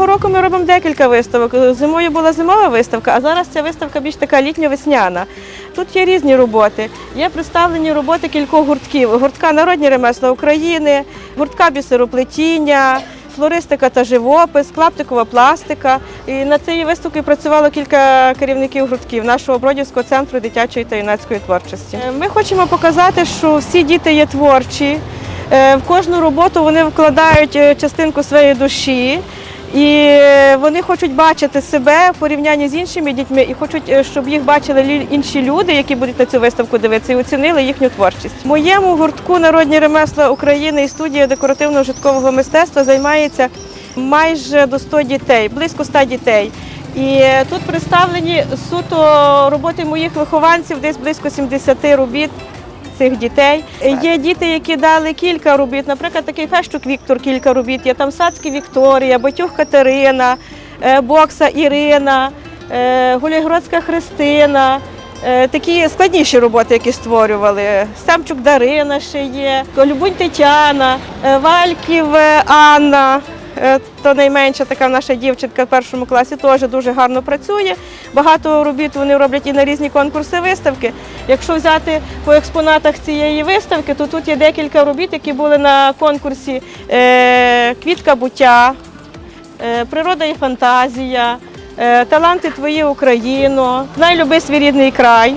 Цього року ми робимо декілька виставок. Зимою була зимова виставка, а зараз ця виставка більш така літньо-весняна. Тут є різні роботи. Є представлені роботи кількох гуртків: гуртка народні ремесла України, гуртка бісероплетіння, флористика та живопис, клаптикова пластика. І на цій виставці працювало кілька керівників гуртків нашого Бродівського центру дитячої та юнацької творчості. Е, Ми хочемо показати, що всі діти є творчі. Е, В кожну роботу вони вкладають е, частинку своєї душі. І вони хочуть бачити себе в порівнянні з іншими дітьми і хочуть, е, щоб їх бачили інші люди, які будуть на цю виставку дивитися, і оцінили їхню творчість. В моєму гуртку Народні ремесла України і студія декоративного житкового мистецтва займається майже до 100 дітей, близько 100 дітей. І тут представлені суто роботи моїх вихованців, десь близько 70 робіт цих дітей. Є діти, які дали кілька робіт. Наприклад, такий Фещук Віктор кілька робіт. Є там Сацький Вікторія, Батюх Катерина, е, Бокса Ірина, е, Христина. Е, Такі складніші роботи, які створювали. Самчук Дарина ще є, Любунь Тетяна, Вальків Анна. Е, То найменша така наша дівчинка в першому класі теж дуже гарно працює. Багато робіт вони роблять і на різні конкурси виставки. Якщо взяти по експонатах цієї виставки, то тут є декілька робіт, які були на конкурсі е, Квітка буття, е, Природа і фантазія, Таланти твої Україно, Найлюби свій рідний край.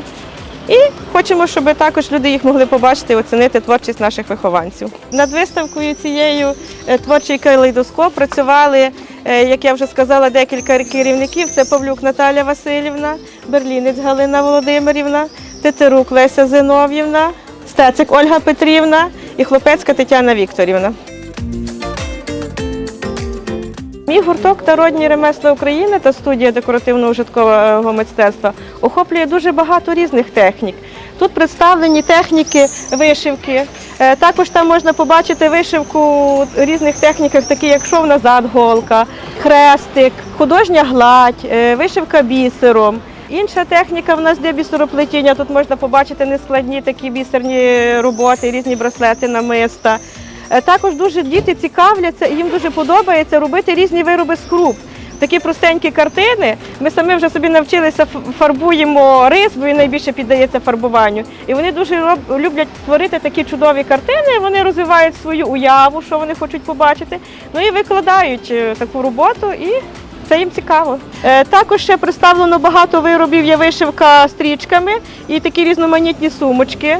І хочемо, щоб також люди їх могли побачити і оцінити творчість наших вихованців. Над виставкою цією е, творчий калейдоскоп працювали, е, як я вже сказала, декілька керівників. Це Павлюк Наталя Васильівна, Берлінець Галина Володимирівна, Тетерук Леся Зинов'ївна, Стецик Ольга Петрівна і Хлопецька Тетяна Вікторівна. Мій гурток Народні ремесла України та студія декоративного житкового мистецтва охоплює дуже багато різних технік. Тут представлені техніки вишивки. Е, Також там можна побачити вишивку різних техніках, такі як шов назад голка, хрестик, художня гладь, е, вишивка бісером. Інша техніка в нас для бісероплетіння. Тут можна побачити нескладні такі бісерні роботи, різні браслети, намиста. Е, Також дуже діти цікавляться і їм дуже подобається робити різні вироби з круп. Такі простенькі картини. Ми самі вже собі навчилися фарбуємо рис, бо він найбільше піддається фарбуванню. І вони дуже люблять творити такі чудові картини. Вони розвивають свою уяву, що вони хочуть побачити. Ну і викладають е, таку роботу і. Це їм цікаво. Е, Також ще представлено багато виробів є вишивка стрічками і такі різноманітні сумочки,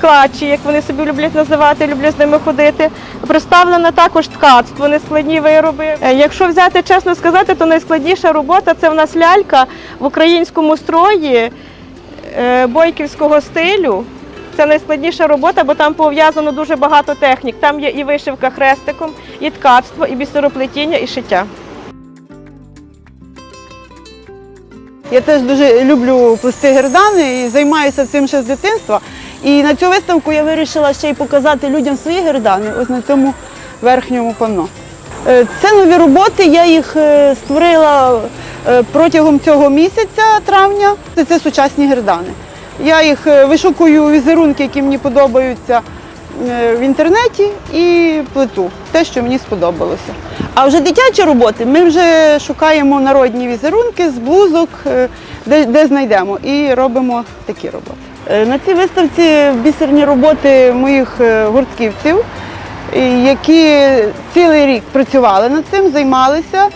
клатчі, як вони собі люблять називати, люблять з ними ходити. Представлено також ткацтво, нескладні вироби. Е, Якщо взяти чесно сказати, то найскладніша робота це в нас лялька в українському строї е, бойківського стилю. Це найскладніша робота, бо там пов'язано дуже багато технік. Там є і вишивка хрестиком, і ткацтво, і бісероплетіння, і шиття. Я теж дуже люблю плести гердани і займаюся цим ще з дитинства. І на цю виставку я вирішила ще й показати людям свої гердани, ось на цьому верхньому панно. Е, Це нові роботи, я їх е, створила е, протягом цього місяця, травня. Це- сучасні гердани. Я їх вишукую візерунки, які мені подобаються в інтернеті, і плету те, що мені сподобалося. А вже дитячі роботи ми вже шукаємо народні візерунки з блузок, е, де, де знайдемо, і робимо такі роботи. Е, На цій виставці бісерні роботи моїх е, гуртківців, які цілий рік працювали над цим, займалися.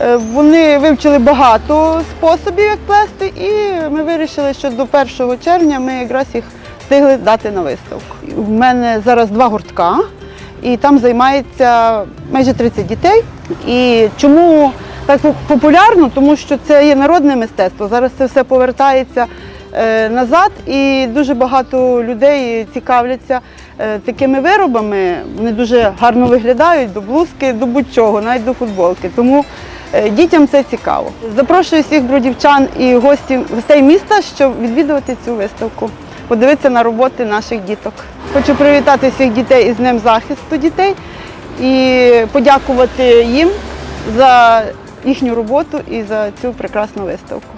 Е, Вони вивчили багато способів, як плести, і ми вирішили, що до 1 червня ми якраз їх встигли дати на виставку. У мене зараз два гуртка, і там займається майже 30 дітей. І чому так популярно? Тому що це є народне мистецтво. Зараз це все повертається е, назад, і дуже багато людей цікавляться е, такими виробами. Вони дуже гарно виглядають до блузки, до будь-чого, навіть до футболки. Тому е, дітям це цікаво. Запрошую всіх бродівчан і гостів, гостей міста, щоб відвідувати цю виставку, подивитися на роботи наших діток. Хочу привітати всіх дітей із Днем захисту дітей і подякувати їм за їхню роботу і за цю прекрасну виставку.